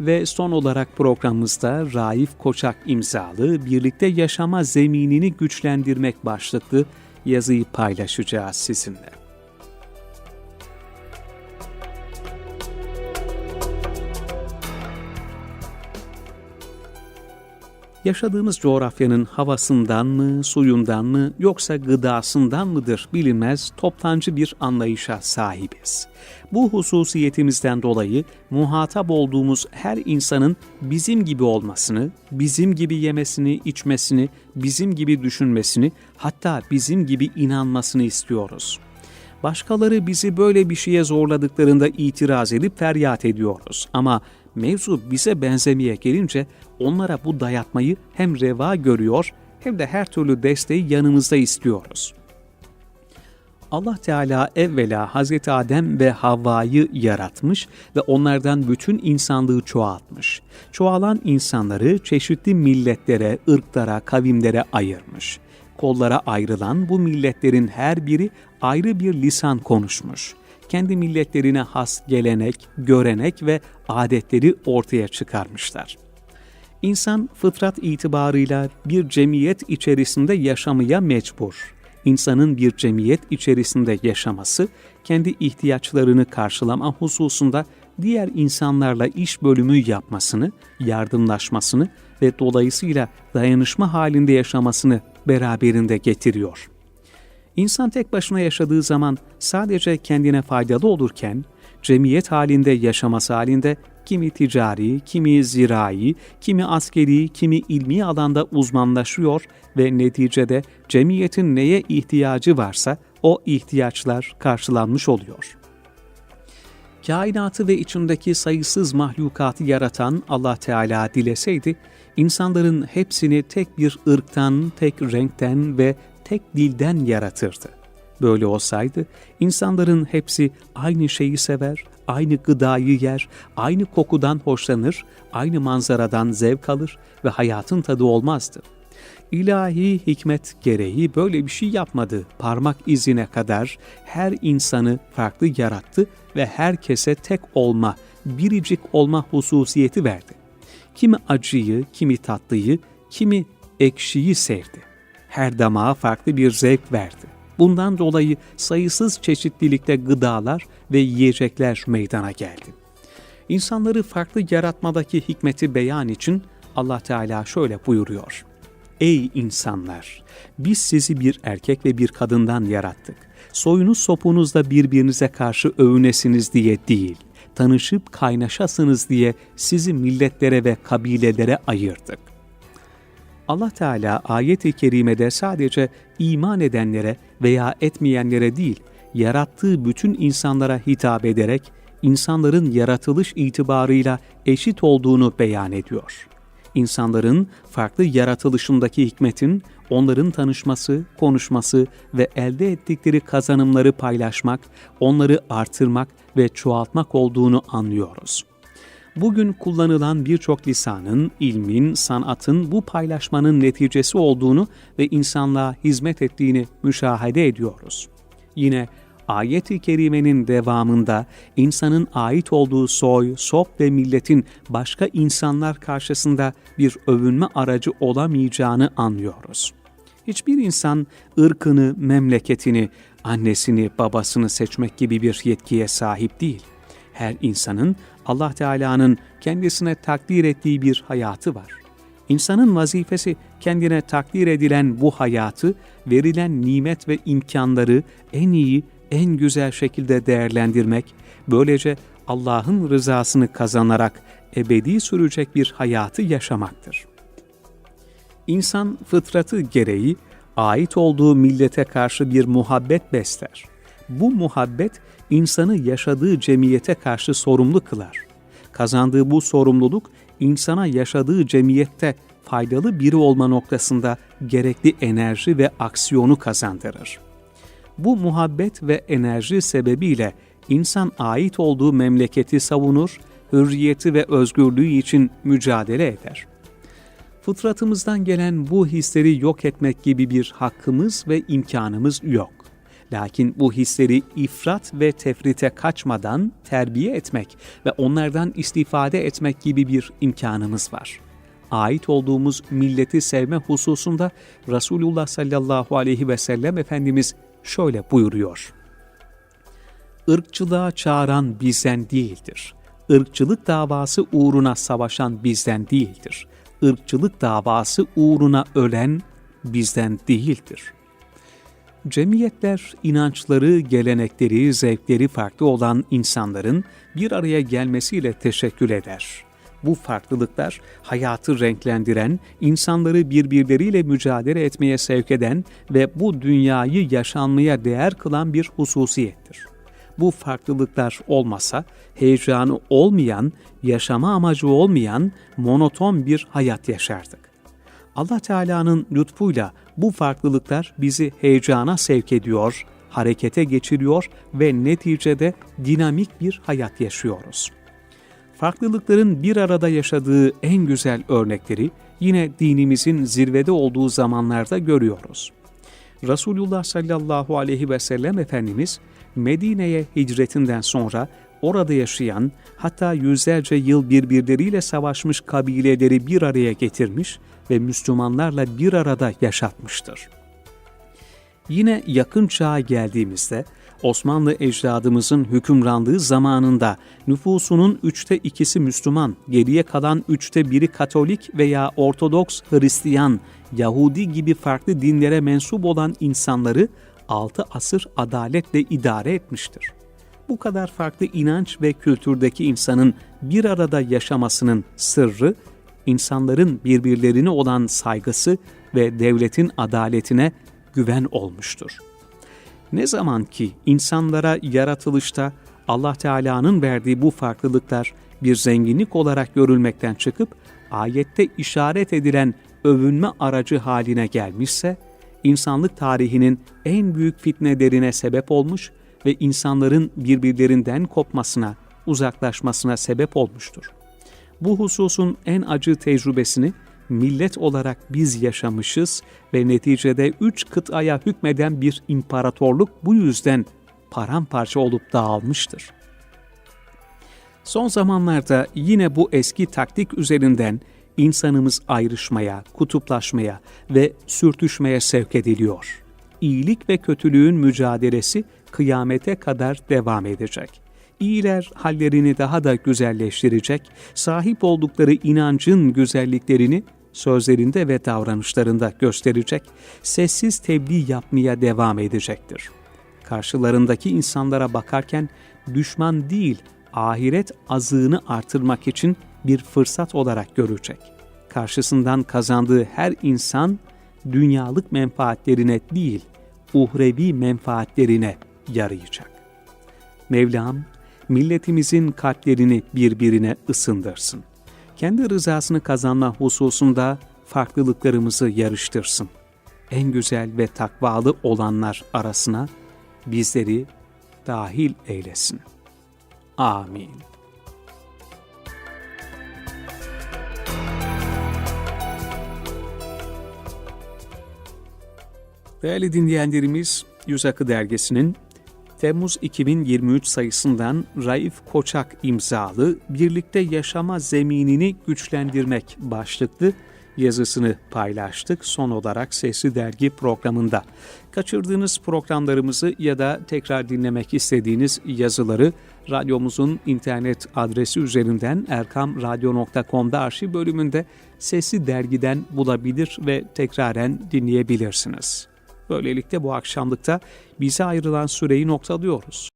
Ve son olarak programımızda Raif Koçak imzalı Birlikte Yaşama Zeminini Güçlendirmek başlıklı yazıyı paylaşacağız sizinle. Yaşadığımız coğrafyanın havasından mı, suyundan mı yoksa gıdasından mıdır bilinmez toptancı bir anlayışa sahibiz. Bu hususiyetimizden dolayı muhatap olduğumuz her insanın bizim gibi olmasını, bizim gibi yemesini, içmesini, bizim gibi düşünmesini, hatta bizim gibi inanmasını istiyoruz. Başkaları bizi böyle bir şeye zorladıklarında itiraz edip feryat ediyoruz. Ama mevzu bize benzemeye gelince onlara bu dayatmayı hem reva görüyor hem de her türlü desteği yanımızda istiyoruz. Allah Teala evvela Hazreti Adem ve Havva'yı yaratmış ve onlardan bütün insanlığı çoğaltmış. Çoğalan insanları çeşitli milletlere, ırklara, kavimlere ayırmış. Kollara ayrılan bu milletlerin her biri ayrı bir lisan konuşmuş. Kendi milletlerine has gelenek, görenek ve adetleri ortaya çıkarmışlar. İnsan fıtrat itibarıyla bir cemiyet içerisinde yaşamaya mecbur. İnsanın bir cemiyet içerisinde yaşaması, kendi ihtiyaçlarını karşılama hususunda diğer insanlarla iş bölümü yapmasını, yardımlaşmasını ve dolayısıyla dayanışma halinde yaşamasını beraberinde getiriyor. İnsan tek başına yaşadığı zaman sadece kendine faydalı olurken, cemiyet halinde yaşaması halinde kimi ticari, kimi zirai, kimi askeri, kimi ilmi alanda uzmanlaşıyor ve neticede cemiyetin neye ihtiyacı varsa o ihtiyaçlar karşılanmış oluyor. Kainatı ve içindeki sayısız mahlukatı yaratan Allah Teala dileseydi, insanların hepsini tek bir ırktan, tek renkten ve tek dilden yaratırdı. Böyle olsaydı insanların hepsi aynı şeyi sever, aynı gıdayı yer, aynı kokudan hoşlanır, aynı manzaradan zevk alır ve hayatın tadı olmazdı. İlahi hikmet gereği böyle bir şey yapmadı. Parmak izine kadar her insanı farklı yarattı ve herkese tek olma, biricik olma hususiyeti verdi. Kimi acıyı, kimi tatlıyı, kimi ekşiyi sevdi. Her damağa farklı bir zevk verdi. Bundan dolayı sayısız çeşitlilikte gıdalar ve yiyecekler meydana geldi. İnsanları farklı yaratmadaki hikmeti beyan için Allah Teala şöyle buyuruyor. Ey insanlar! Biz sizi bir erkek ve bir kadından yarattık. Soyunuz sopunuzda birbirinize karşı övünesiniz diye değil, tanışıp kaynaşasınız diye sizi milletlere ve kabilelere ayırdık. Allah Teala ayet-i kerimede sadece iman edenlere veya etmeyenlere değil, yarattığı bütün insanlara hitap ederek insanların yaratılış itibarıyla eşit olduğunu beyan ediyor. İnsanların farklı yaratılışındaki hikmetin onların tanışması, konuşması ve elde ettikleri kazanımları paylaşmak, onları artırmak ve çoğaltmak olduğunu anlıyoruz bugün kullanılan birçok lisanın, ilmin, sanatın bu paylaşmanın neticesi olduğunu ve insanlığa hizmet ettiğini müşahede ediyoruz. Yine ayet-i kerimenin devamında insanın ait olduğu soy, sop ve milletin başka insanlar karşısında bir övünme aracı olamayacağını anlıyoruz. Hiçbir insan ırkını, memleketini, annesini, babasını seçmek gibi bir yetkiye sahip değil. Her insanın Allah Teala'nın kendisine takdir ettiği bir hayatı var. İnsanın vazifesi kendine takdir edilen bu hayatı, verilen nimet ve imkanları en iyi, en güzel şekilde değerlendirmek, böylece Allah'ın rızasını kazanarak ebedi sürecek bir hayatı yaşamaktır. İnsan fıtratı gereği ait olduğu millete karşı bir muhabbet besler. Bu muhabbet insanı yaşadığı cemiyete karşı sorumlu kılar. Kazandığı bu sorumluluk insana yaşadığı cemiyette faydalı biri olma noktasında gerekli enerji ve aksiyonu kazandırır. Bu muhabbet ve enerji sebebiyle insan ait olduğu memleketi savunur, hürriyeti ve özgürlüğü için mücadele eder. Fıtratımızdan gelen bu hisleri yok etmek gibi bir hakkımız ve imkanımız yok. Lakin bu hisleri ifrat ve tefrite kaçmadan terbiye etmek ve onlardan istifade etmek gibi bir imkanımız var. Ait olduğumuz milleti sevme hususunda Resulullah sallallahu aleyhi ve sellem Efendimiz şöyle buyuruyor. Irkçılığa çağıran bizden değildir. Irkçılık davası uğruna savaşan bizden değildir. Irkçılık davası uğruna ölen bizden değildir.'' Cemiyetler, inançları, gelenekleri, zevkleri farklı olan insanların bir araya gelmesiyle teşekkül eder. Bu farklılıklar hayatı renklendiren, insanları birbirleriyle mücadele etmeye sevk eden ve bu dünyayı yaşanmaya değer kılan bir hususiyettir. Bu farklılıklar olmasa heyecanı olmayan, yaşama amacı olmayan monoton bir hayat yaşardık. Allah Teala'nın lütfuyla bu farklılıklar bizi heyecana sevk ediyor, harekete geçiriyor ve neticede dinamik bir hayat yaşıyoruz. Farklılıkların bir arada yaşadığı en güzel örnekleri yine dinimizin zirvede olduğu zamanlarda görüyoruz. Resulullah sallallahu aleyhi ve sellem Efendimiz Medine'ye hicretinden sonra orada yaşayan hatta yüzlerce yıl birbirleriyle savaşmış kabileleri bir araya getirmiş ve Müslümanlarla bir arada yaşatmıştır. Yine yakın çağa geldiğimizde Osmanlı ecdadımızın hükümranlığı zamanında nüfusunun üçte ikisi Müslüman, geriye kalan üçte biri Katolik veya Ortodoks Hristiyan, Yahudi gibi farklı dinlere mensup olan insanları altı asır adaletle idare etmiştir. Bu kadar farklı inanç ve kültürdeki insanın bir arada yaşamasının sırrı insanların birbirlerine olan saygısı ve devletin adaletine güven olmuştur. Ne zaman ki insanlara yaratılışta Allah Teala'nın verdiği bu farklılıklar bir zenginlik olarak görülmekten çıkıp ayette işaret edilen övünme aracı haline gelmişse, insanlık tarihinin en büyük fitnelerine sebep olmuş ve insanların birbirlerinden kopmasına, uzaklaşmasına sebep olmuştur. Bu hususun en acı tecrübesini millet olarak biz yaşamışız ve neticede üç kıtaya hükmeden bir imparatorluk bu yüzden paramparça olup dağılmıştır. Son zamanlarda yine bu eski taktik üzerinden insanımız ayrışmaya, kutuplaşmaya ve sürtüşmeye sevk ediliyor. İyilik ve kötülüğün mücadelesi kıyamete kadar devam edecek iyiler hallerini daha da güzelleştirecek, sahip oldukları inancın güzelliklerini sözlerinde ve davranışlarında gösterecek, sessiz tebliğ yapmaya devam edecektir. Karşılarındaki insanlara bakarken düşman değil, ahiret azığını artırmak için bir fırsat olarak görecek. Karşısından kazandığı her insan dünyalık menfaatlerine değil, uhrevi menfaatlerine yarayacak. Mevlam milletimizin kalplerini birbirine ısındırsın. Kendi rızasını kazanma hususunda farklılıklarımızı yarıştırsın. En güzel ve takvalı olanlar arasına bizleri dahil eylesin. Amin. Değerli dinleyenlerimiz, Yüz Akı Dergisi'nin Temmuz 2023 sayısından Raif Koçak imzalı Birlikte Yaşama Zeminini Güçlendirmek başlıklı yazısını paylaştık son olarak Sesli Dergi programında. Kaçırdığınız programlarımızı ya da tekrar dinlemek istediğiniz yazıları radyomuzun internet adresi üzerinden erkamradyo.com'da arşiv bölümünde Sesli Dergi'den bulabilir ve tekraren dinleyebilirsiniz. Böylelikle bu akşamlıkta bize ayrılan süreyi noktalıyoruz.